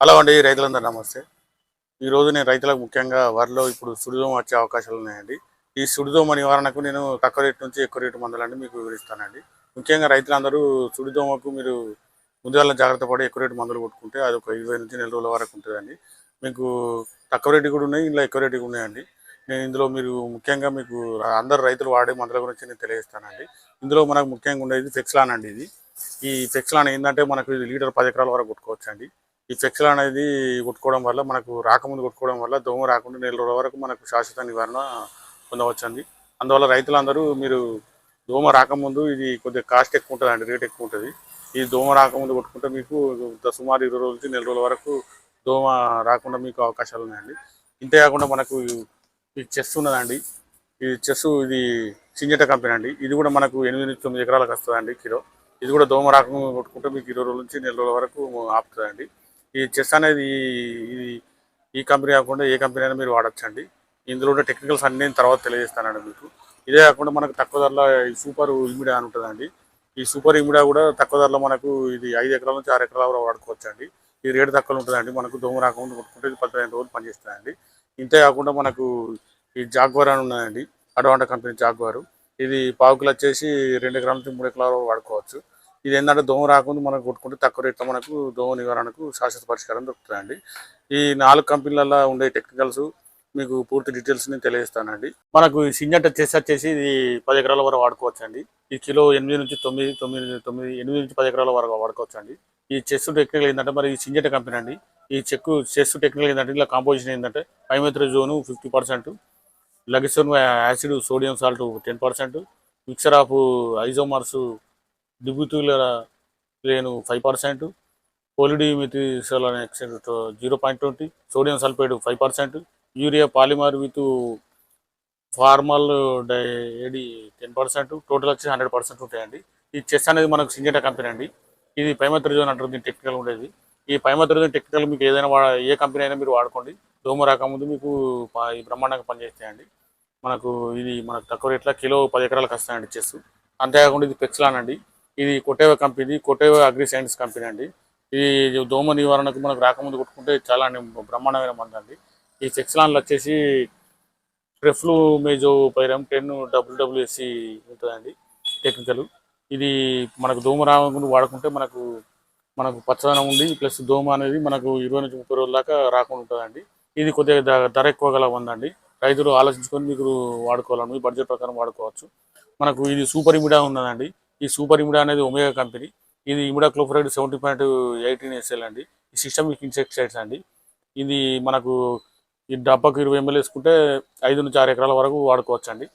Hello అండి రైతులందరూ నమస్తే. ఈరోజు నేను రైతులకు ముఖ్యంగా వరిలో ఇప్పుడు సుడిదోమ వచ్చే అవకాశాలు ఉన్నాయండి. ఈ సుడిదోమ నివారణకు నేను తక్కువ రేటు నుంచి ఎక్కువ రేటు మందులని మీకు వివరిస్తానండి. ముఖ్యంగా రైతులందరూ సుడిదోమకు మీరు ముందుగా జాగ్రత్త పడి ఎక్కువ రేటు మందులు కొట్టుకుంటే అది ఒక ఇరవై నుంచి నెల రోజుల వరకు ఉంటుందండి. మీకు తక్కువ రేటు కూడా ఉన్నాయి ఇందులో ఎక్కువ రేటు ఉన్నాయండి. నేను ఇందులో మీరు ముఖ్యంగా మీకు అందరు రైతులు వాడే మందుల గురించి నేను తెలియజేస్తానండి. ఇందులో మనకు ముఖ్యంగా ఉండేది ఫెక్స్లాన్ అండి ఇది. ఈ ఫెక్స్లాన్ ఏంటంటే మనకు లీటర్ పది ఎకరాల వరకు కొట్టుకోవచ్చు అండి ఈ ఫెక్సల్ అనేది కొట్టుకోవడం వల్ల మనకు రాకముందు కొట్టుకోవడం వల్ల దోమ రాకుండా నెల రోజుల వరకు మనకు శాశ్వత నివారణ పొందవచ్చండి. అందువల్ల రైతులందరూ మీరు దోమ రాకముందు ఇది కొద్దిగా కాస్ట్ ఎక్కువ ఉంటుంది అండి రేట్ ఎక్కువ ఉంటుంది. ఈ దోమ రాకముందు కొట్టుకుంటే మీకు సుమారు ఇరవై రోజుల నుంచి నెల రోజుల వరకు దోమ రాకుండా మీకు అవకాశాలు ఉన్నాయండి. ఇంతే కాకుండా మనకు ఈ చెస్ ఉన్నదండి. ఈ చెస్ ఇది సింజట కంపెనీ అండి. ఇది కూడా మనకు ఎనిమిది నుంచి తొమ్మిది ఎకరాలకు వస్తుందండి కిలో. ఇది కూడా దోమ రాకుండా కొట్టుకుంటే మీకు ఇరవై రోజుల నుంచి నెల రోజుల వరకు ఆపుతుందండి. ఈ చెస్ అనేది ఇది ఈ కంపెనీ కాకుండా ఏ కంపెనీ అయినా మీరు వాడచ్చండి. ఇందులో ఉన్న టెక్నికల్స్ అన్ని నేను తర్వాత తెలియజేస్తానండి మీకు. ఇదే కాకుండా మనకు తక్కువ ధరలో ఈ సూపర్ ఇమిడా అని ఉంటుందండి. ఈ సూపర్ ఇమిడా కూడా తక్కువ ధరలో మనకు ఇది ఐదు ఎకరాల నుంచి ఆరు ఎకరాల వరకు వాడుకోవచ్చండి. ఈ రేటు తక్కువ ఉంటుందండి. మనకు దోమ రాకుండా కొట్టుకుంటే ఇది పదిహేను రోజులు పనిచేస్తుందండి ఇంతే కాకుండా మనకు ఈ జాగ్వార్ అని ఉన్నదండి. Advanta company Jaguar. ఇది పావుకులు వచ్చేసి రెండు ఎకరాల నుంచి మూడు ఎకరాల వరకు వాడుకోవచ్చు. ఇది ఏంటంటే దోమ రాకుండా మనకు కొట్టుకుంటే తక్కువ రేట్లో మనకు దోమ నివారణకు శాశ్వత పరిష్కారం దొరుకుతుందండి. ఈ నాలుగు కంపెనీలలో ఉండే టెక్నికల్స్ మీకు పూర్తి డీటెయిల్స్ నేను తెలియజేస్తానండి. మనకు ఈ వచ్చేసి చెస్ వచ్చేసి ఇది పది ఎకరాల వరకు వాడుకోవచ్చు అండి ఈ కిలో ఎనిమిది నుంచి తొమ్మిది తొమ్మిది తొమ్మిది ఎనిమిది నుంచి పది ఎకరాల వరకు వాడుకోవచ్చు అండి ఈ చెస్ టెక్నికల్ ఏంటంటే మరి ఈ సింజంట కంపెనీ అండి. ఈ చెక్ చెస్ టెక్నికల్ ఏంటంటే ఇలా కాంపోజిషన్ ఏంటంటే pymetrozine fifty percent లగిసోన్ acid sodium salt ten percent mixture of isomers డిబ్యూతుల లేను ఫైవ్ పర్సెంట్ పోలిడిమిథిసల్ ఎక్సెంట్ zero point twenty sodium sulphate five percent urea polymer with formaldehyde ten percent total వచ్చి hundred percent ఉంటాయండి. ఈ chess అనేది మనకు సింజట company అండి. ఇది పైమత్రిజోన్ అంటారు దీని టెక్నికల్ ఉండేది. ఈ పైమత్రిజోన్ టెక్నికల్ మీకు ఏదైనా వా ఏ కంపెనీ అయినా మీరు వాడుకోండి. దోమ రాకముందు మీకు ఈ బ్రహ్మాండంగా పనిచేస్తాయండి. మనకు ఇది మనకు తక్కువ రేట్లో కిలో పది ఎకరాలకు వస్తాయండి చెస్. అంతేకాకుండా ఇది పెక్స్లాన్ అండి. ఇది Corteva company Corteva agriscience company అండి. ఇది దోమ నివారణకు మనకు రాకముందు కొట్టుకుంటే చాలా బ్రహ్మాండమైన మందు అండి. ఈ సెక్స్లాన్లు వచ్చేసి ట్రెఫ్లు మేజో పైరం టెన్ డబ్ల్యూడబ్ల్యూఎస్సి ఉంటుందండి టెక్నికల్. ఇది మనకు దోమ రాకుండా వాడుకుంటే మనకు మనకు పచ్చదనం ఉంది. ప్లస్ దోమ అనేది మనకు ఇరవై నుంచి ముప్పై రోజుల దాకా రాకుండా ఉంటుందండి. ఇది కొద్దిగా ధర ఎక్కువ గల ఉందండి రైతులు ఆలోచించుకొని మీకు వాడుకోవాలని మీ బడ్జెట్ ప్రకారం వాడుకోవచ్చు. మనకు ఇది సూపర్ ఇమిడా ఉన్నదండి. ఈ సూపర్ ఇమిడా అనేది ఒమేగా కంపెనీ. ఇది imidacloprid seventy point eighteen SL అండి. ఈ సిస్టమిక్ ఇన్సెక్టిసైడ్స్ అండి. ఇది మనకు ఈ డబ్బాకు ఇరవై ఎంఎల్ వేసుకుంటే ఐదు నుంచి ఆరు ఎకరాల వరకు వాడుకోవచ్చు అండి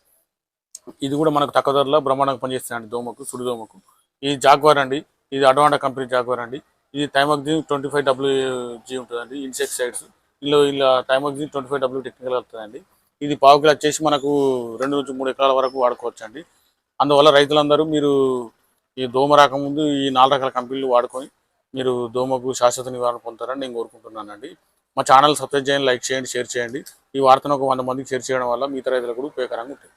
ఇది కూడా మనకు తక్కువ ధరలో బ్రహ్మాండంగా పనిచేస్తుందండి దోమకు సుడి దోమకు. ఇది జాగ్వార్ అండి. ఇది అడ్వాంటా కంపెనీ జాగ్వార్ అండి. ఇది thiamethoxam twenty five W G ఉంటుందండి ఇన్సెక్టిసైడ్స్. ఇందులో ఇలా thiamethoxam twenty five W technical వస్తుందండి ఇది పావు కిలో వచ్చేసి మనకు రెండు నుంచి మూడు ఎకరాల వరకు వాడుకోవచ్చు అండి అందువల్ల రైతులందరూ మీరు ఈ దోమ రాకముందు ఈ నాలుగు రకాల కంపెనీలు వాడుకొని మీరు దోమకు శాశ్వత నివారణ పొందుతారని నేను కోరుకుంటున్నానండి. మా ఛానల్ సబ్స్క్రైబ్ చేయండి లైక్ చేయండి షేర్ చేయండి. ఈ వార్తను ఒక వంద మందికి షేర్ చేయడం వల్ల మిగతా రైతులకు కూడా ఉపయోగకరంగా ఉంటుంది.